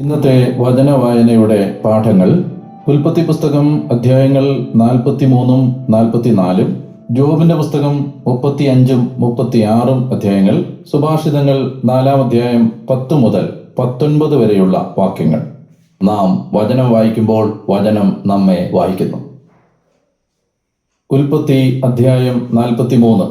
ഇന്നത്തെ വചന വായനയുടെ പാഠങ്ങൾ ഉൽപ്പത്തി പുസ്തകം അധ്യായങ്ങൾ നാൽപ്പത്തി മൂന്നും നാൽപ്പത്തിനാലും ജോബിന്റെ പുസ്തകം മുപ്പത്തി അഞ്ചും മുപ്പത്തി ആറും അധ്യായങ്ങൾ സുഭാഷിതങ്ങൾ നാലാം അധ്യായം പത്ത് മുതൽ പത്തൊൻപത് വരെയുള്ള വാക്യങ്ങൾ. നാം വചനം വായിക്കുമ്പോൾ വചനം നമ്മെ വായിക്കുന്നു. ഉൽപ്പത്തി അധ്യായം നാൽപ്പത്തി മൂന്ന്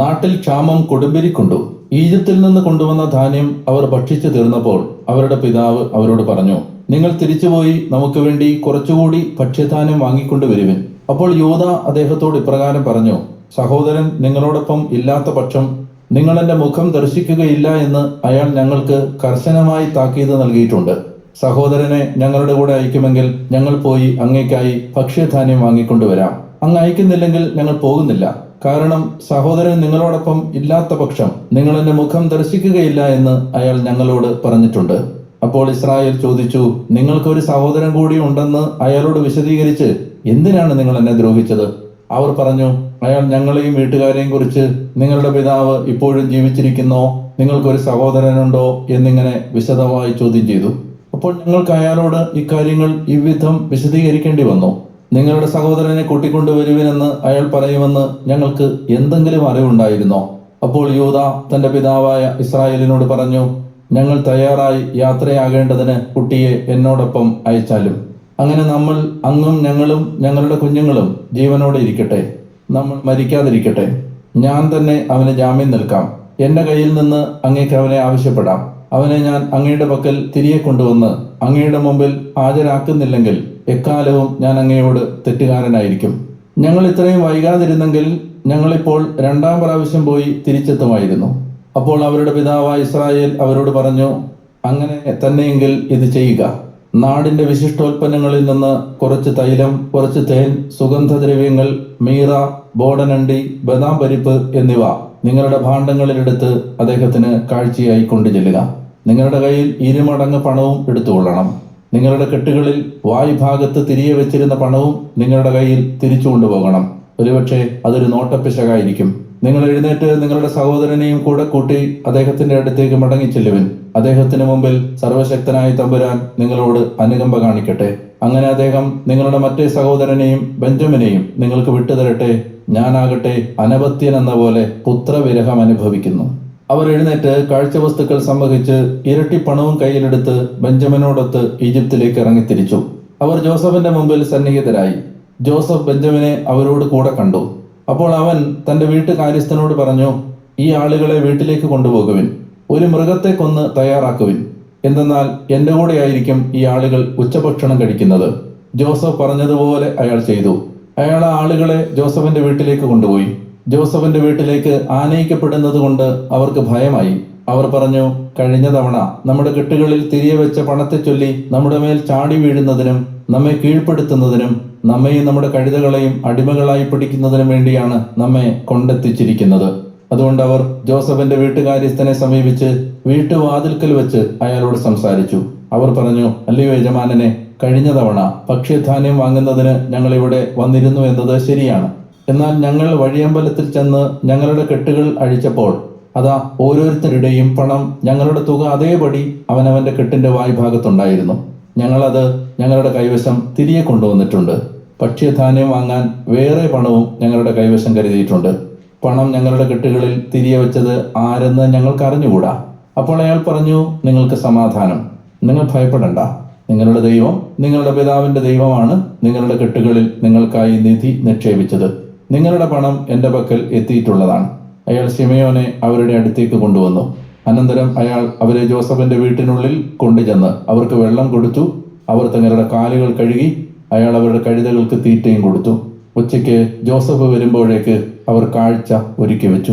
നാട്ടിൽ ക്ഷാമം കൊടുമ്പിരിക്കൊണ്ടു. ഈജിപ്തിൽ നിന്ന് കൊണ്ടുവന്ന ധാന്യം അവർ ഭക്ഷിച്ചു തീർന്നപ്പോൾ അവരുടെ പിതാവ് അവരോട് പറഞ്ഞു നിങ്ങൾ തിരിച്ചുപോയി നമുക്ക് വേണ്ടി കുറച്ചുകൂടി ഭക്ഷ്യധാന്യം വാങ്ങിക്കൊണ്ട് വരുവിൻ. അപ്പോൾ യോദ അദ്ദേഹത്തോട് ഇപ്രകാരം പറഞ്ഞു സഹോദരൻ നിങ്ങളോടൊപ്പം ഇല്ലാത്ത പക്ഷം നിങ്ങൾ എന്റെ മുഖം ദർശിക്കുകയില്ല എന്ന് അയാൾ ഞങ്ങൾക്ക് കർശനമായി താക്കീത് നൽകിയിട്ടുണ്ട്. സഹോദരനെ ഞങ്ങളുടെ കൂടെ അയക്കുമെങ്കിൽ ഞങ്ങൾ പോയി അങ്ങേക്കായി ഭക്ഷ്യധാന്യം വാങ്ങിക്കൊണ്ടുവരാം അങ്ങ് അയക്കുന്നില്ലെങ്കിൽ ഞങ്ങൾ പോകുന്നില്ല. കാരണം സഹോദരൻ നിങ്ങളോടൊപ്പം ഇല്ലാത്ത പക്ഷം നിങ്ങൾ എന്റെ മുഖം ദർശിക്കുകയില്ല എന്ന് അയാൾ ഞങ്ങളോട് പറഞ്ഞിട്ടുണ്ട്. അപ്പോൾ ഇസ്രായേൽ ചോദിച്ചു നിങ്ങൾക്കൊരു സഹോദരൻ കൂടി ഉണ്ടെന്ന് അയാളോട് വിശദീകരിച്ച് എന്തിനാണ് നിങ്ങൾ എന്നെ ദ്രോഹിച്ചത്? അവർ പറഞ്ഞു അയാൾ ഞങ്ങളെയും വീട്ടുകാരെയും കുറിച്ച് നിങ്ങളുടെ പിതാവ് ഇപ്പോഴും ജീവിച്ചിരിക്കുന്നോ? നിങ്ങൾക്കൊരു സഹോദരനുണ്ടോ എന്നിങ്ങനെ വിശദമായി ചോദ്യം ചെയ്തു. അപ്പോൾ ഞങ്ങൾക്ക് അയാളോട് ഇക്കാര്യങ്ങൾ ഇവിധം വിശദീകരിക്കേണ്ടി വന്നു. നിങ്ങളുടെ സഹോദരനെ കൂട്ടിക്കൊണ്ടുവരുവിനെന്ന് അയാൾ പറയുമെന്ന് ഞങ്ങൾക്ക് എന്തെങ്കിലും അറിവുണ്ടായിരുന്നോ? അപ്പോൾ യൂത തന്റെ പിതാവായ ഇസ്രായേലിനോട് പറഞ്ഞു ഞങ്ങൾ തയ്യാറായി യാത്രയാകേണ്ടതിന് കുട്ടിയെ എന്നോടൊപ്പം അയച്ചാലും. അങ്ങനെ നമ്മൾ അങ്ങും ഞങ്ങളും ഞങ്ങളുടെ കുഞ്ഞുങ്ങളും ജീവനോടെ ഇരിക്കട്ടെ. നമ്മൾ മരിക്കാതിരിക്കട്ടെ. ഞാൻ തന്നെ അവന് ജാമ്യം നിൽക്കാം. എന്റെ കയ്യിൽ നിന്ന് അങ്ങേക്ക് അവനെ ആവശ്യപ്പെടാം. അവനെ ഞാൻ അങ്ങയുടെ പക്കൽ തിരികെ കൊണ്ടുവന്ന് അങ്ങയുടെ മുമ്പിൽ ഹാജരാക്കുന്നില്ലെങ്കിൽ എക്കാലവും ഞാൻ അങ്ങയോട് തെറ്റുകാരനായിരിക്കും. ഞങ്ങൾ ഇത്രയും വൈകാതിരുന്നെങ്കിൽ ഞങ്ങളിപ്പോൾ രണ്ടാം പ്രാവശ്യം പോയി തിരിച്ചെത്തുമായിരുന്നു. അപ്പോൾ അവരുടെ പിതാവ് ഇസ്രായേൽ അവരോട് പറഞ്ഞു അങ്ങനെ തന്നെയെങ്കിൽ ഇത് ചെയ്യുക. നാടിന്റെ വിശിഷ്ടോൽപ്പന്നങ്ങളിൽ നിന്ന് കുറച്ച് തൈലം കുറച്ച് തേൻ സുഗന്ധദ്രവ്യങ്ങൾ മീറ ബോടനണ്ടി ബദാം പരിപ്പ് എന്നിവ നിങ്ങളുടെ ഭാണ്ഡങ്ങളിലെടുത്ത് അദ്ദേഹത്തിന് കാഴ്ചയായി കൊണ്ടു ചെല്ലുക നിങ്ങളുടെ കയ്യിൽ ഇരുമടങ്ങ് പണവും എടുത്തുകൊള്ളണം. നിങ്ങളുടെ കെട്ടുകളിൽ വായുഭാഗത്ത് തിരികെ വെച്ചിരുന്ന പണവും നിങ്ങളുടെ കയ്യിൽ തിരിച്ചു കൊണ്ടുപോകണം. ഒരുപക്ഷെ അതൊരു നോട്ടപ്പിശകായിരിക്കും. നിങ്ങൾ എഴുന്നേറ്റ് നിങ്ങളുടെ സഹോദരനെയും കൂടെ കൂട്ടി അദ്ദേഹത്തിന്റെ അടുത്തേക്ക് മടങ്ങി ചെല്ലുവിൻ. അദ്ദേഹത്തിന് മുമ്പിൽ സർവശക്തനായ തമ്പുരാൻ നിങ്ങളോട് അനുകമ്പ കാണിക്കട്ടെ. അങ്ങനെ അദ്ദേഹം നിങ്ങളുടെ മറ്റേ സഹോദരനെയും ബെഞ്ചമിനെയും നിങ്ങൾക്ക് വിട്ടുതരട്ടെ. ഞാനാകട്ടെ അനപത്യൻ എന്ന പോലെ പുത്രവിരഹം അനുഭവിക്കുന്നു. അവർ എഴുന്നേറ്റ് കാഴ്ചവസ്തുക്കൾ സംവഹിച്ച് ഇരട്ടി പണവും കയ്യിലെടുത്ത് ബെഞ്ചമിനോടൊത്ത് ഈജിപ്തിലേക്ക് ഇറങ്ങിത്തിരിച്ചു. അവർ ജോസഫിന്റെ മുമ്പിൽ സന്നിഹിതരായി. ജോസഫ് ബെഞ്ചമിനെ അവരോട് കൂടെ കണ്ടു. അപ്പോൾ അവൻ തന്റെ വീട്ടു കാര്യസ്ഥനോട് പറഞ്ഞു ഈ ആളുകളെ വീട്ടിലേക്ക് കൊണ്ടുപോകുവിൻ. ഒരു മൃഗത്തെ കൊന്ന് തയ്യാറാക്കുവിൻ. എന്തെന്നാൽ എന്റെ കൂടെ ആയിരിക്കും ഈ ആളുകൾ ഉച്ചഭക്ഷണം കഴിക്കുന്നത്. ജോസഫ് പറഞ്ഞതുപോലെ അയാൾ ചെയ്തു. അയാൾ ആ ആളുകളെ ജോസഫിന്റെ വീട്ടിലേക്ക് കൊണ്ടുപോയി. ജോസഫിന്റെ വീട്ടിലേക്ക് ആനയിക്കപ്പെടുന്നത് കൊണ്ട് അവർക്ക് ഭയമായി. അവർ പറഞ്ഞു കഴിഞ്ഞ തവണ നമ്മുടെ കെട്ടുകളിൽ തിരികെ വെച്ച പണത്തെ ചൊല്ലി നമ്മുടെ മേൽ ചാടി വീഴുന്നതിനും നമ്മെ കീഴ്പ്പെടുത്തുന്നതിനും നമ്മെയും നമ്മുടെ കഴുതകളെയും അടിമകളായി പിടിക്കുന്നതിനും വേണ്ടിയാണ് നമ്മെ കൊണ്ടെത്തിച്ചിരിക്കുന്നത്. അതുകൊണ്ട് അവർ ജോസഫിന്റെ വീട്ടുകാര്യസ്ഥനെ സമീപിച്ച് വീട്ടുവാതിൽക്കൽ വെച്ച് അയാളോട് സംസാരിച്ചു. അവർ പറഞ്ഞു അല്ലയോ യജമാനനെ കഴിഞ്ഞ തവണ ഭക്ഷ്യധാന്യം വാങ്ങുന്നതിന് ഞങ്ങൾ ഇവിടെ വന്നിരുന്നു എന്നത് ശരിയാണ്. എന്നാൽ ഞങ്ങൾ വഴിയമ്പലത്തിൽ ചെന്ന് ഞങ്ങളുടെ കെട്ടുകൾ അഴിച്ചപ്പോൾ അതാ ഓരോരുത്തരുടെയും പണം ഞങ്ങളുടെ തുക അതേപടി അവനവന്റെ കെട്ടിന്റെ വായ്ഭാഗത്തുണ്ടായിരുന്നു. ഞങ്ങളത് ഞങ്ങളുടെ കൈവശം തിരികെ കൊണ്ടുവന്നിട്ടുണ്ട്. ഭക്ഷ്യധാന്യം വാങ്ങാൻ വേറെ പണവും ഞങ്ങളുടെ കൈവശം കരുതിയിട്ടുണ്ട്. പണം ഞങ്ങളുടെ കെട്ടുകളിൽ തിരികെ വെച്ചത് ആരെന്ന് ഞങ്ങൾക്ക് അറിഞ്ഞുകൂടാ? അപ്പോൾ അയാൾ പറഞ്ഞു നിങ്ങൾക്ക് സമാധാനം. നിങ്ങൾ ഭയപ്പെടണ്ട. നിങ്ങളുടെ ദൈവം നിങ്ങളുടെ പിതാവിന്റെ ദൈവമാണ് നിങ്ങളുടെ കെട്ടുകളിൽ നിങ്ങൾക്കായി നിധി നിക്ഷേപിച്ചത്. നിങ്ങളുടെ പണം എന്റെ പക്കൽ എത്തിയിട്ടുള്ളതാണ്. അയാൾ ഷിമയോനെ അവരുടെ അടുത്തേക്ക് കൊണ്ടുവന്നു. അനന്തരം അയാൾ അവരെ ജോസഫിന്റെ വീട്ടിനുള്ളിൽ കൊണ്ടുചെന്ന് അവർക്ക് വെള്ളം കൊടുത്തു. അവർ തങ്ങളുടെ കാലുകൾ കഴുകി അയാൾ അവരുടെ കഴുതകൾക്ക് തീറ്റയും കൊടുത്തു. ഉച്ചയ്ക്ക് ജോസഫ് വരുമ്പോഴേക്ക് അവർ കാഴ്ച ഒരുക്കി വെച്ചു.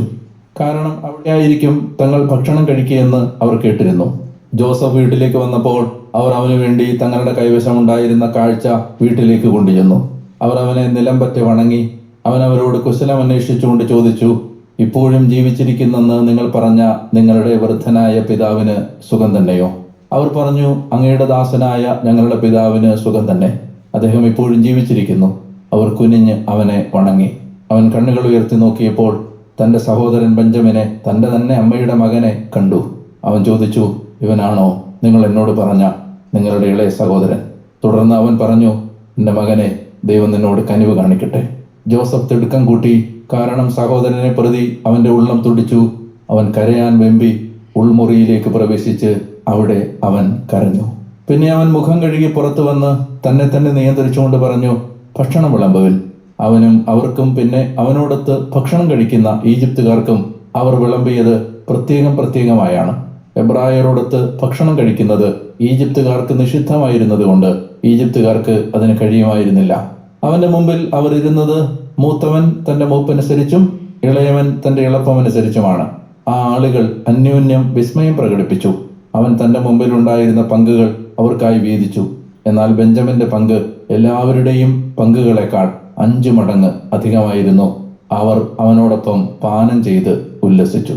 കാരണം അവിടെ ആയിരിക്കും തങ്ങൾ ഭക്ഷണം കഴിക്കുകയെന്ന് അവർ കേട്ടിരുന്നു. ജോസഫ് വീട്ടിലേക്ക് വന്നപ്പോൾ അവർ അവന് വേണ്ടി തങ്ങളുടെ കൈവശം ഉണ്ടായിരുന്ന കാഴ്ച വീട്ടിലേക്ക് കൊണ്ടുചെന്നു. അവർ അവനെ നിലം പറ്റി വണങ്ങി അവൻ അവരോട് കുശലം അന്വേഷിച്ചുകൊണ്ട് ചോദിച്ചു ഇപ്പോഴും ജീവിച്ചിരിക്കുന്നെന്ന് നിങ്ങൾ പറഞ്ഞ നിങ്ങളുടെ വൃദ്ധനായ പിതാവിന് സുഖം തന്നെയോ? അവർ പറഞ്ഞു അങ്ങയുടെ ദാസനായ ഞങ്ങളുടെ പിതാവിന് സുഖം തന്നെ. അദ്ദേഹം ഇപ്പോഴും ജീവിച്ചിരിക്കുന്നു. അവർ കുനിഞ്ഞ് അവനെ വണങ്ങി. അവൻ കണ്ണുകൾ ഉയർത്തി നോക്കിയപ്പോൾ തന്റെ സഹോദരൻ ബെഞ്ചമിനെ തന്റെ തന്നെ അമ്മയുടെ മകനെ കണ്ടു. അവൻ ചോദിച്ചു ഇവനാണോ നിങ്ങൾ എന്നോട് പറഞ്ഞ നിങ്ങളുടെ ഇളയ സഹോദരൻ? തുടർന്ന് അവൻ പറഞ്ഞു എന്റെ മകനെ ദൈവം നിന്നോട് കനിവ് കാണിക്കട്ടെ. ജോസഫ് തിടുക്കം കൂട്ടി. കാരണം സഹോദരനെ പ്രതി അവന്റെ ഉള്ളം തുടിച്ചു. അവൻ കരയാൻ വെമ്പി ഉൾമുറിയിലേക്ക് പ്രവേശിച്ച് അവിടെ അവൻ കരഞ്ഞു. പിന്നെ അവൻ മുഖം കഴുകി പുറത്തു വന്ന് തന്നെ തന്നെ നിയന്ത്രിച്ചുകൊണ്ട് പറഞ്ഞു ഭക്ഷണം വിളമ്പവിൽ. അവനും അവർക്കും പിന്നെ അവനോടൊത്ത് ഭക്ഷണം കഴിക്കുന്ന ഈജിപ്തുകാർക്കും അവർ വിളമ്പിയത് പ്രത്യേകം പ്രത്യേകമായാണ്. എബ്രായരോടൊത്ത് ഭക്ഷണം കഴിക്കുന്നത് ഈജിപ്തുകാർക്ക് നിഷിദ്ധമായിരുന്നതുകൊണ്ട് ഈജിപ്തുകാർക്ക് അതിന് കഴിയുമായിരുന്നില്ല. അവന്റെ മുമ്പിൽ അവർ ഇരുന്നത് മൂത്തവൻ തന്റെ മൂപ്പനുസരിച്ചും ഇളയവൻ തന്റെ ഇളപ്പമനുസരിച്ചുമാണ് ആ ആളുകൾ അന്യോന്യം വിസ്മയം പ്രകടിപ്പിച്ചു. അവൻ തന്റെ മുമ്പിൽ ഉണ്ടായിരുന്ന പങ്കുകൾ അവർക്കായി വീതിച്ചു. എന്നാൽ ബെഞ്ചമിന്റെ പങ്ക് എല്ലാവരുടെയും പങ്കുകളെക്കാൾ അഞ്ചു മടങ്ങ് അധികമായിരുന്നു. അവർ അവനോടൊപ്പം പാനം ചെയ്ത് ഉല്ലസിച്ചു.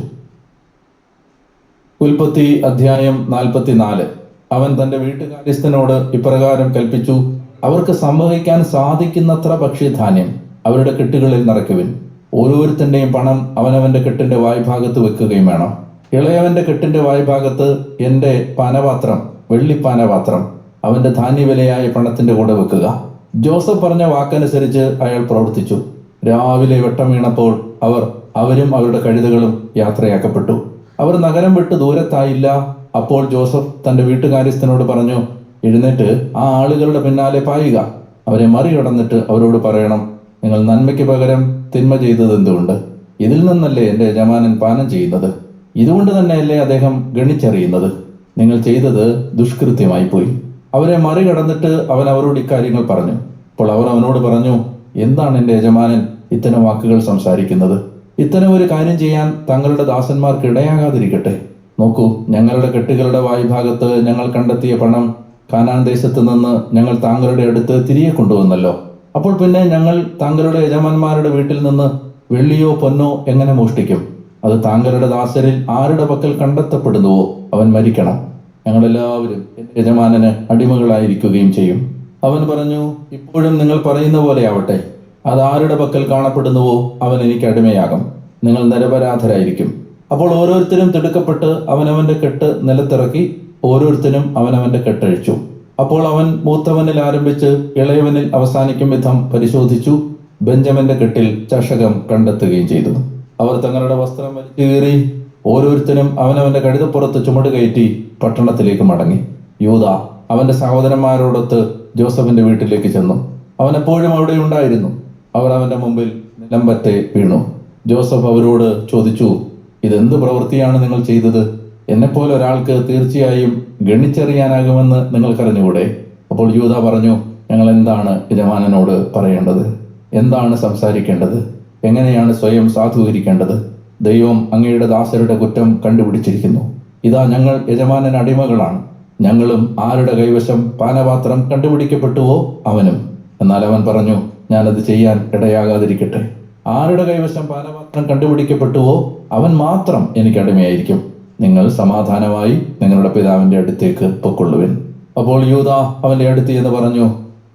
ഉൽപ്പത്തി അധ്യായം നാൽപ്പത്തിനാല്. അവൻ തന്റെ വീട്ടുകാര്യസ്ഥനോട് ഇപ്രകാരം കൽപ്പിച്ചു അവർക്ക് സംഭവിക്കാൻ സാധിക്കുന്നത്ര ഭക്ഷ്യധാന്യം അവരുടെ കെട്ടുകളിൽ നിറയ്ക്കുവിൻ. ഓരോരുത്തന്റെയും പണം അവനവന്റെ കെട്ടിന്റെ വായ്ഭാഗത്ത് വെക്കുകയും വേണം. ഇളയവന്റെ കെട്ടിന്റെ വായ്ഭാഗത്ത് എന്റെ പാനപാത്രം വെള്ളിപ്പാനപാത്രം അവന്റെ ധാന്യവിലയായ പണത്തിന്റെ കൂടെ വെക്കുക. ജോസഫ് പറഞ്ഞ വാക്കനുസരിച്ച് അയാൾ പ്രവർത്തിച്ചു. രാവിലെ വെട്ടം വീണപ്പോൾ അവർ അവരും അവരുടെ കഴുതകളും യാത്രയാക്കപ്പെട്ടു. അവർ നഗരം വിട്ട് ദൂരത്തായില്ല. അപ്പോൾ ജോസഫ് തന്റെ വീട്ടുകാര്യസ്ഥനോട് പറഞ്ഞു എഴുന്നേറ്റ് ആ ആളുകളുടെ പിന്നാലെ പായുക. അവരെ മറികടന്നിട്ട് അവരോട് പറയണം നിങ്ങൾ നന്മയ്ക്ക് പകരം തിന്മ ചെയ്തത് എന്തുകൊണ്ട്? ഇതിൽ നിന്നല്ലേ എന്റെ യജമാനൻ പാനം ചെയ്യുന്നത്? ഇതുകൊണ്ട് തന്നെയല്ലേ അദ്ദേഹം ഗണിച്ചറിയുന്നത്? നിങ്ങൾ ചെയ്തത് ദുഷ്കൃത്യമായി പോയി. അവരെ മറികടന്നിട്ട് അവൻ അവരോട് ഇക്കാര്യങ്ങൾ പറഞ്ഞു. അപ്പോൾ അവർ അവനോട് പറഞ്ഞു എന്താണ് എന്റെ യജമാനൻ ഇത്തരം വാക്കുകൾ സംസാരിക്കുന്നത്? ഇത്തരം ഒരു കാര്യം ചെയ്യാൻ തങ്ങളുടെ ദാസന്മാർക്ക് ഇടയാകാതിരിക്കട്ടെ. നോക്കൂ ഞങ്ങളുടെ കെട്ടുകളുടെ വായുഭാഗത്ത് ഞങ്ങൾ കണ്ടെത്തിയ പണം കാനാൻ ദേശത്ത് നിന്ന് ഞങ്ങൾ താങ്കളുടെ അടുത്ത് തിരികെ കൊണ്ടുവന്നല്ലോ. അപ്പോൾ പിന്നെ ഞങ്ങൾ താങ്കളുടെ യജമാന്മാരുടെ വീട്ടിൽ നിന്ന് വെള്ളിയോ പൊന്നോ എങ്ങനെ മോഷ്ടിക്കും? അത് താങ്കളുടെ ദാസരിൽ ആരുടെ പക്കൽ കണ്ടെത്തപ്പെടുന്നുവോ? അവൻ മരിക്കണം. ഞങ്ങളെല്ലാവരും യജമാനന് അടിമകളായിരിക്കുകയും ചെയ്യും. അവൻ പറഞ്ഞു ഇപ്പോഴും നിങ്ങൾ പറയുന്ന പോലെ ആവട്ടെ അത് ആരുടെ പക്കൽ കാണപ്പെടുന്നുവോ അവൻ എനിക്ക് അടിമയാകും. നിങ്ങൾ നിരപരാധരായിരിക്കും. അപ്പോൾ ഓരോരുത്തരും തിടുക്കപ്പെട്ട് അവനവന്റെ കെട്ട് നിലത്തിറക്കി ഓരോരുത്തരും അവനവന്റെ കെട്ടഴിച്ചു. അപ്പോൾ അവൻ മൂത്തവനിൽ ആരംഭിച്ച് ഇളയവനിൽ അവസാനിക്കും വിധം പരിശോധിച്ചു. ബെഞ്ചമിന്റെ കെട്ടിൽ ചഷകം കണ്ടെത്തുകയും ചെയ്തു. അവർ തങ്ങളുടെ വസ്ത്രം വലിച്ചു കീറി ഓരോരുത്തരും അവനവന്റെ കഴുതപ്പുറത്ത് ചുമട് കയറ്റി പട്ടണത്തിലേക്ക് മടങ്ങി. യൂത അവന്റെ സഹോദരന്മാരോടൊത്ത് ജോസഫിന്റെ വീട്ടിലേക്ക് ചെന്നു. അവൻ എപ്പോഴും അവിടെ ഉണ്ടായിരുന്നു. അവർ അവന്റെ മുമ്പിൽ നിലമ്പറ്റെ വീണു. ജോസഫ് അവരോട് ചോദിച്ചു ഇതെന്ത് പ്രവൃത്തിയാണ് നിങ്ങൾ ചെയ്തത്? എന്നെപ്പോലെ ഒരാൾക്ക് തീർച്ചയായും ഗണിച്ചറിയാനാകുമെന്ന് നിങ്ങൾക്കറിഞ്ഞുകൂടെ? അപ്പോൾ യൂത പറഞ്ഞു ഞങ്ങൾ എന്താണ് യജമാനനോട് പറയേണ്ടത്? എന്താണ് സംസാരിക്കേണ്ടത്? എങ്ങനെയാണ് സ്വയം സാധൂകരിക്കേണ്ടത്? ദൈവം അങ്ങയുടെ ദാസരുടെ കുറ്റം കണ്ടുപിടിച്ചിരിക്കുന്നു. ഇതാ ഞങ്ങൾ യജമാനൻ അടിമകളാണ്. ഞങ്ങളും ആരുടെ കൈവശം പാനപാത്രം കണ്ടുപിടിക്കപ്പെട്ടുവോ അവനും? എന്നാൽ അവൻ പറഞ്ഞു ഞാനത് ചെയ്യാൻ ഇടയാകാതിരിക്കട്ടെ. ആരുടെ കൈവശം പാനപാത്രം കണ്ടുപിടിക്കപ്പെട്ടുവോ അവൻ മാത്രം എനിക്ക് അടിമയായിരിക്കും. നിങ്ങൾ സമാധാനമായി നിങ്ങളുടെ പിതാവിന്റെ അടുത്തേക്ക് പൊക്കൊള്ളുവിൻ അപ്പോൾ യൂത അവന്റെ അടുത്ത് എന്ന് പറഞ്ഞു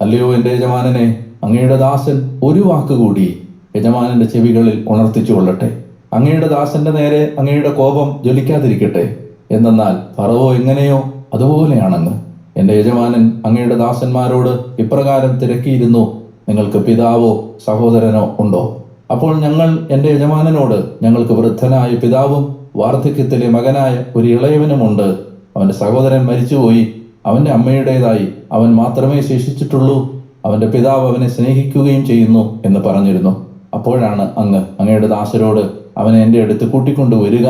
അല്ലയോ എന്റെ യജമാനനെ അങ്ങയുടെ ദാസൻ ഒരു വാക്ക് കൂടി യജമാനന്റെ ചെവികളിൽ ഉണർത്തിച്ചു കൊള്ളട്ടെ. അങ്ങയുടെ ദാസന്റെ നേരെ അങ്ങയുടെ കോപം ജ്വലിക്കാതിരിക്കട്ടെ. എന്തെന്നാൽ പറവോ എങ്ങനെയോ അതുപോലെയാണെന്ന്. എന്റെ യജമാനൻ അങ്ങയുടെ ദാസന്മാരോട് ഇപ്രകാരം തിരക്കിയിരുന്നു നിങ്ങൾക്ക് പിതാവോ സഹോദരനോ ഉണ്ടോ? അപ്പോൾ ഞങ്ങൾ എന്റെ യജമാനനോട് ഞങ്ങൾക്ക് വൃദ്ധനായ പിതാവും വാർദ്ധക്യത്തിലെ മകനായ ഒരു ഇളയവനുമുണ്ട്. അവന്റെ സഹോദരൻ മരിച്ചുപോയി. അവന്റെ അമ്മയുടേതായി. അവൻ മാത്രമേ ശേഷിച്ചിട്ടുള്ളൂ. അവന്റെ പിതാവ് അവനെ സ്നേഹിക്കുകയും ചെയ്യുന്നു എന്ന് പറഞ്ഞിരുന്നു. അപ്പോഴാണ് അങ്ങ് അങ്ങയുടെ ദാസരോട് അവനെ എന്റെ അടുത്ത് കൂട്ടിക്കൊണ്ടു വരിക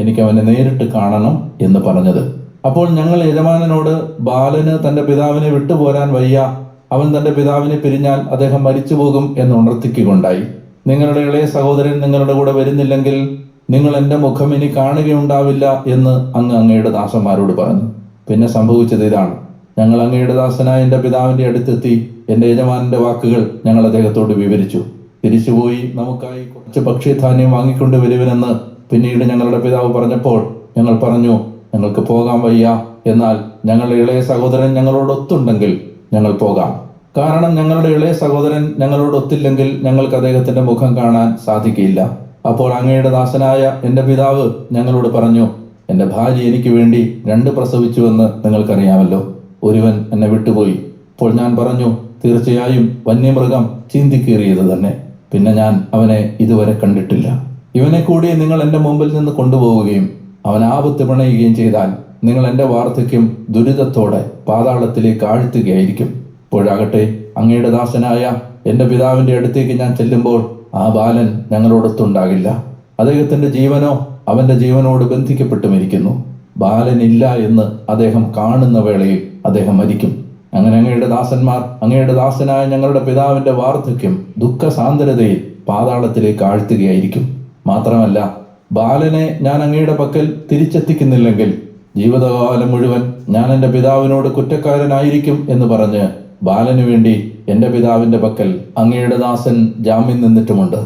എനിക്ക് അവനെ നേരിട്ട് കാണണം എന്ന് പറഞ്ഞത്. അപ്പോൾ ഞങ്ങൾ യജമാനനോട് ബാലന് തന്റെ പിതാവിനെ വിട്ടുപോരാൻ വയ്യ. അവൻ തന്റെ പിതാവിനെ പിരിഞ്ഞാൽ അദ്ദേഹം മരിച്ചു പോകും എന്ന് ഉണർത്തിക്കുകയുണ്ടായി. നിങ്ങളുടെ ഇളയ സഹോദരൻ നിങ്ങളുടെ കൂടെ വരുന്നില്ലെങ്കിൽ നിങ്ങൾ എന്റെ മുഖം ഇനി കാണുകയുണ്ടാവില്ല എന്ന് അങ്ങ് അങ്ങയുടെ ദാസന്മാരോട് പറഞ്ഞു. പിന്നെ സംഭവിച്ചത് ഇതാണ്. ഞങ്ങൾ അങ്ങയുടെ ദാസനായ എന്റെ പിതാവിന്റെ അടുത്തെത്തി എന്റെ യജമാനന്റെ വാക്കുകൾ ഞങ്ങൾ അദ്ദേഹത്തോട് വിവരിച്ചു. തിരിച്ചുപോയി നമുക്കായി കുറച്ച് ഭക്ഷ്യധാന്യം വാങ്ങിക്കൊണ്ട് വരുവനെന്ന് പിന്നീട് ഞങ്ങളുടെ പിതാവ് പറഞ്ഞപ്പോൾ ഞങ്ങൾ പറഞ്ഞു ഞങ്ങൾക്ക് പോകാൻ വയ്യ. എന്നാൽ ഞങ്ങളുടെ ഇളയ സഹോദരൻ ഞങ്ങളോട് ഞങ്ങളോടൊത്തുണ്ടെങ്കിൽ ഞങ്ങൾ പോകാം. കാരണം ഞങ്ങളുടെ ഇളയ സഹോദരൻ ഞങ്ങളോട് ഞങ്ങളോടൊത്തില്ലെങ്കിൽ ഞങ്ങൾക്ക് അദ്ദേഹത്തിന്റെ മുഖം കാണാൻ സാധിക്കില്ല. അപ്പോൾ അങ്ങയുടെ ദാസനായ എന്റെ പിതാവ് ഞങ്ങളോട് പറഞ്ഞു എന്റെ ഭാര്യ എനിക്ക് വേണ്ടി രണ്ട് പ്രസവിച്ചുവെന്ന് നിങ്ങൾക്കറിയാമല്ലോ. ഒരുവൻ എന്നെ വിട്ടുപോയി. അപ്പോൾ ഞാൻ പറഞ്ഞു തീർച്ചയായും വന്യമൃഗം ചീന്തിക്കേറിയത് തന്നെ. പിന്നെ ഞാൻ അവനെ ഇതുവരെ കണ്ടിട്ടില്ല. ഇവനെ കൂടി നിങ്ങൾ എന്റെ മുമ്പിൽ നിന്ന് കൊണ്ടുപോവുകയും അവൻ ആപത്ത് പിണയുകയും ചെയ്താൽ നിങ്ങൾ എന്റെ വാർദ്ധക്യം ദുരിതത്തോടെ പാതാളത്തിലേക്ക് ആഴ്ത്തുകയായിരിക്കും. ഇപ്പോഴാകട്ടെ അങ്ങയുടെ ദാസനായ എന്റെ പിതാവിന്റെ അടുത്തേക്ക് ഞാൻ ചെല്ലുമ്പോൾ ആ ബാലൻ ഞങ്ങളോടൊത്തുണ്ടാകില്ല. അദ്ദേഹത്തിന്റെ ജീവനോ അവന്റെ ജീവനോട് ബന്ധിക്കപ്പെട്ടു മരിക്കുന്നു ബാലനില്ല എന്ന് അദ്ദേഹം കാണുന്ന വേളയിൽ അദ്ദേഹം മരിക്കും. അങ്ങനെ അങ്ങയുടെ ദാസന്മാർ അങ്ങയുടെ ദാസനായ ഞങ്ങളുടെ പിതാവിന്റെ വാർദ്ധക്യം ദുഃഖസാന്ദ്രതയിൽ പാതാളത്തിലേക്ക് ആഴ്ത്തുകയായിരിക്കും. മാത്രമല്ല ബാലനെ ഞാൻ അങ്ങയുടെ പക്കൽ തിരിച്ചെത്തിക്കുന്നില്ലെങ്കിൽ ജീവിതകാലം മുഴുവൻ ഞാൻ എന്റെ പിതാവിനോട് കുറ്റക്കാരനായിരിക്കും എന്ന് പറഞ്ഞ് ബാലനു വേണ്ടി എന്റെ പിതാവിന്റെ പക്കൽ അങ്ങയുടെ ദാസൻ ജാമ്യം നിന്നിട്ടുമുണ്ട്.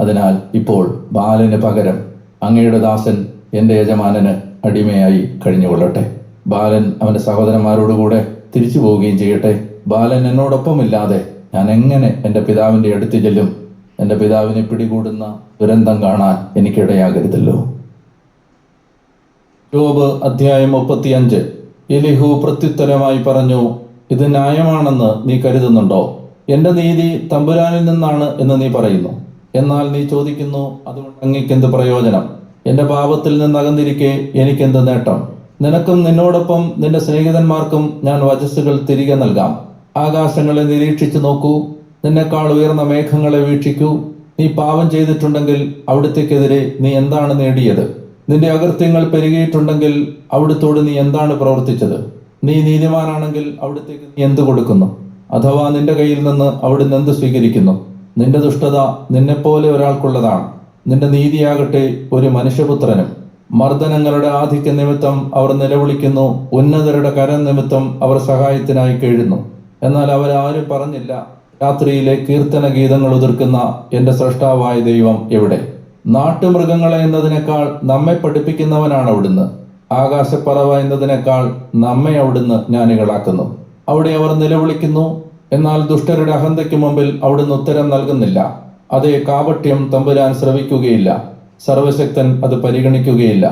അതിനാൽ ഇപ്പോൾ ബാലന് പകരം അങ്ങയുടെ ദാസൻ എന്റെ യജമാനന് അടിമയായി കഴിഞ്ഞുകൊള്ളട്ടെ. ബാലൻ അവന്റെ സഹോദരന്മാരോടുകൂടെ തിരിച്ചു പോവുകയും ചെയ്യട്ടെ. ബാലൻ എന്നോടൊപ്പമില്ലാതെ ഞാൻ എങ്ങനെ എന്റെ പിതാവിന്റെ അടുത്ത് ചെല്ലും? എന്റെ പിതാവിനെ പിടികൂടുന്ന ദുരന്തം കാണാൻ എനിക്കിടയാകരുതല്ലോ. ജോബ് അധ്യായം മുപ്പത്തിയഞ്ച്. എലിഹു പ്രത്യുത്തരമായി പറഞ്ഞു ഇത് ന്യായമാണെന്ന് നീ കരുതുന്നുണ്ടോ? എന്റെ നീതി തമ്പുരാനിൽ നിന്നാണ് എന്ന് നീ പറയുന്നു. എന്നാൽ നീ ചോദിക്കുന്നു അതുകൊണ്ട് അങ്ങേക്കെന്ത് പ്രയോജനം? എന്റെ പാപത്തിൽ നിന്ന് അകന്നിരിക്കെ എനിക്കെന്ത് നേട്ടം? നിനക്കും നിന്നോടൊപ്പം നിന്റെ സ്നേഹിതന്മാർക്കും ഞാൻ വചസ്സുകൾ തിരികെ നൽകാം. ആകാശങ്ങളെ നിരീക്ഷിച്ചു നോക്കൂ. നിന്നെക്കാൾ ഉയർന്ന മേഘങ്ങളെ വീക്ഷിക്കൂ. നീ പാപം ചെയ്തിട്ടുണ്ടെങ്കിൽ അവിടുത്തേക്കെതിരെ നീ എന്താണ് നേടിയത്? നിന്റെ അകൃത്യങ്ങൾ പെരുകിയിട്ടുണ്ടെങ്കിൽ അവിടുത്തോട് നീ എന്താണ് പ്രവർത്തിച്ചത്? നീ നീതിമാനാണെങ്കിൽ അവിടത്തേക്ക് നീ എന്ത് കൊടുക്കുന്നു? അഥവാ നിന്റെ കയ്യിൽ നിന്ന് അവിടുന്ന് എന്ത് സ്വീകരിക്കുന്നു? നിന്റെ ദുഷ്ടത നിന്നെപ്പോലെ ഒരാൾക്കുള്ളതാണ്. നിന്റെ നീതിയാകട്ടെ ഒരു മനുഷ്യപുത്രനും. മർദ്ദനങ്ങളുടെ ആധിക്യ നിമിത്തം അവർ നിലവിളിക്കുന്നു. ഉന്നതരുടെ കരം നിമിത്തം അവർ സഹായത്തിനായി കേഴുന്നു. എന്നാൽ അവരാരും പറഞ്ഞില്ല രാത്രിയിലെ കീർത്തന ഗീതങ്ങൾ ഉതിർക്കുന്ന എന്റെ സൃഷ്ടാവായ ദൈവം എവിടെ? നാട്ടുമൃഗങ്ങളെ എന്നതിനേക്കാൾ നമ്മെ പഠിപ്പിക്കുന്നവനാണ് അവിടുന്ന്. ആകാശപ്പറവ എന്നതിനേക്കാൾ നമ്മെ അവിടുന്ന് ജ്ഞാനികളാക്കുന്നു. അവിടെ അവർ നിലവിളിക്കുന്നു എന്നാൽ ദുഷ്ടരുടെ അഹന്തയ്ക്ക് മുമ്പിൽ അവിടുന്ന് ഉത്തരം നൽകുന്നില്ല. അതേ കാപട്യം തമ്പുരാൻ ശ്രവിക്കുകയില്ല. സർവശക്തൻ അത് പരിഗണിക്കുകയില്ല.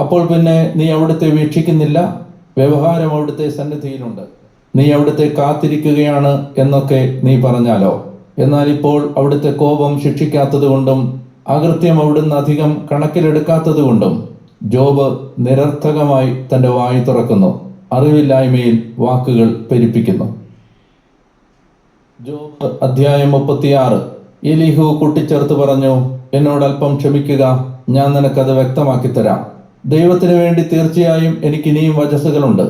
അപ്പോൾ പിന്നെ നീ അവിടുത്തെ വീക്ഷിക്കുന്നില്ല? വ്യവഹാരം അവിടുത്തെ സന്നിധിയിലുണ്ട്. നീ അവിടുത്തെ കാത്തിരിക്കുകയാണ് എന്നൊക്കെ നീ പറഞ്ഞാലോ? എന്നാൽ ഇപ്പോൾ അവിടുത്തെ കോപം ശിക്ഷിക്കാത്തതുകൊണ്ടും അകൃത്യം അവിടുന്ന് അധികം കണക്കിലെടുക്കാത്തത് കൊണ്ടും ജോബ് നിരർത്ഥകമായി തന്റെ വായി തുറക്കുന്നു. അറിവില്ലായ്മയിൽ വാക്കുകൾ പെരുപ്പിക്കുന്നു. ജോബ് അധ്യായം മുപ്പത്തിയാറ്. എലിഹു കൂട്ടിച്ചേർത്ത് പറഞ്ഞു എന്നോട് അല്പം ക്ഷമിക്കുക ഞാൻ നിനക്കത് വ്യക്തമാക്കി തരാം. ദൈവത്തിന് വേണ്ടി തീർച്ചയായും എനിക്ക് ഇനിയും വചസ്സുകളുണ്ട്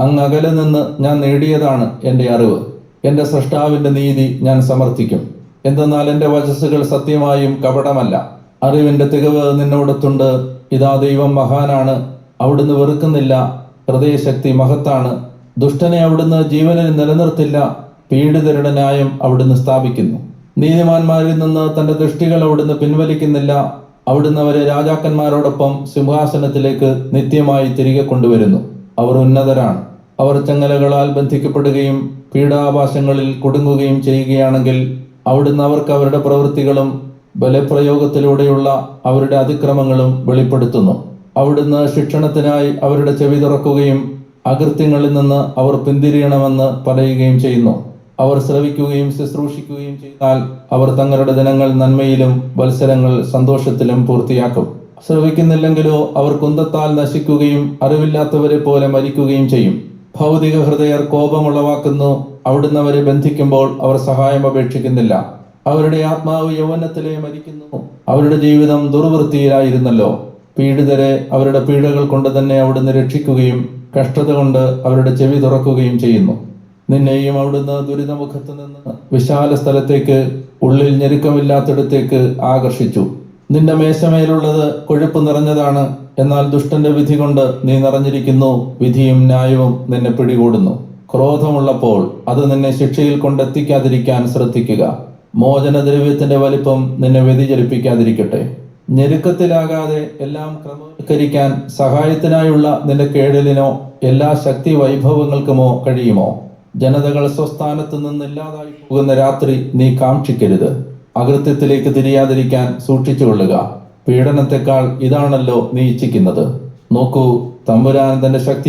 അങ്ങ് അകലെ നിന്ന് ഞാൻ നേടിയതാണ് എന്റെ അറിവ്. എന്റെ സൃഷ്ടാവിന്റെ നീതി ഞാൻ സമർത്ഥിക്കും. എന്തെന്നാൽ എന്റെ വചസ്സുകൾ സത്യമായും കപടമല്ല. അറിവിന്റെ തികവ് നിന്നോടത്തുണ്ട് ഇതാ ദൈവം മഹാനാണ് അവിടുന്ന് വെറുക്കുന്നില്ല ഹൃദയശക്തി മഹത്താണ് ദുഷ്ടനെ അവിടുന്ന് ജീവനിൽ നിലനിർത്തില്ല പീഡിതരുടെ ന്യായം അവിടുന്ന് സ്ഥാപിക്കുന്നു. നീതിമാന്മാരിൽ നിന്ന് തന്റെ ദൃഷ്ടികൾ അവിടുന്ന് പിൻവലിക്കുന്നില്ല അവിടുന്ന് അവരെ രാജാക്കന്മാരോടൊപ്പം സിംഹാസനത്തിലേക്ക് നിത്യമായി തിരികെ കൊണ്ടുവരുന്നു. അവർ ഉന്നതരാണ്. അവർ ചങ്ങലകളാൽ ബന്ധിക്കപ്പെടുകയും പീഡാഭാസങ്ങളിൽ കുടുങ്ങുകയും ചെയ്യുകയാണെങ്കിൽ അവിടുന്ന് അവർക്ക് അവരുടെ പ്രവൃത്തികളും ബലപ്രയോഗത്തിലൂടെയുള്ള അവരുടെ അതിക്രമങ്ങളും വെളിപ്പെടുത്തുന്നു. അവിടുന്ന് ശിക്ഷണത്തിനായി അവരുടെ ചെവി തുറക്കുകയും അകൃത്യങ്ങളിൽ നിന്ന് അവർ പിന്തിരിയണമെന്ന് പറയുകയും ചെയ്യുന്നു. അവർ ശ്രവിക്കുകയും ശുശ്രൂഷിക്കുകയും ചെയ്താൽ അവർ തങ്ങളുടെ ദിനങ്ങൾ നന്മയിലും വത്സരങ്ങൾ സന്തോഷത്തിലും പൂർത്തിയാക്കും. ശ്രവിക്കുന്നില്ലെങ്കിലോ അവർ കുന്തത്താൽ നശിക്കുകയും അറിവില്ലാത്തവരെ പോലെ മരിക്കുകയും ചെയ്യും. ഭൗതിക ഹൃദയർ കോപമുളവാക്കുന്നു അവിടുന്ന് അവരെ ബന്ധിക്കുമ്പോൾ അവർ സഹായം അപേക്ഷിക്കുന്നില്ല. അവരുടെ ആത്മാവ് യൗവനത്തിലെ മരിക്കുന്നു. അവരുടെ ജീവിതം ദുർവൃത്തിയിലായിരുന്നല്ലോ. പീഡിതരെ അവരുടെ പീഡകൾ കൊണ്ട് തന്നെ അവിടുന്ന് രക്ഷിക്കുകയും കഷ്ടത കൊണ്ട് അവരുടെ ചെവി തുറക്കുകയും ചെയ്യുന്നു. നിന്നെയും അവിടുന്ന് ദുരിതമുഖത്ത് നിന്ന് വിശാല സ്ഥലത്തേക്ക് ഉള്ളിൽ ഞെരുക്കമില്ലാത്തിടത്തേക്ക് ആകർഷിച്ചു. നിന്റെ മേശമേലുള്ളത് കൊഴുപ്പ് നിറഞ്ഞതാണ്. എന്നാൽ ദുഷ്ടന്റെ വിധി കൊണ്ട് നീ നിറഞ്ഞിരിക്കുന്നു. വിധിയും ന്യായവും നിന്നെ പിടികൂടുന്നു. ക്രോധമുള്ളപ്പോൾ അത് നിന്നെ ശിക്ഷയിൽ കൊണ്ടെത്തിക്കാതിരിക്കാൻ ശ്രദ്ധിക്കുക. മോചനദ്രവ്യത്തിന്റെ വലിപ്പം നിന്നെ വ്യതിചലിപ്പിക്കാതിരിക്കട്ടെ. ഞെരുക്കത്തിലാകാതെ എല്ലാം ക്രമീകരിക്കാൻ സഹായത്തിനായുള്ള നിന്റെ കേടലിനോ എല്ലാ ശക്തി വൈഭവങ്ങൾക്കുമോ കഴിയുമോ? ജനതകൾ സ്വസ്ഥാനത്ത് നിന്ന് ഇല്ലാതായി പോകുന്ന രാത്രി നീ കാക്ഷിക്കരുത്. അകൃത്യത്തിലേക്ക് തിരിയാതിരിക്കാൻ സൂക്ഷിച്ചുകൊള്ളുക. പീഡനത്തെക്കാൾ ഇതാണല്ലോ നീ ഇച്ഛിക്കുന്നത്. നോക്കൂ തമ്പുരാനന്ദന്റെ ശക്തി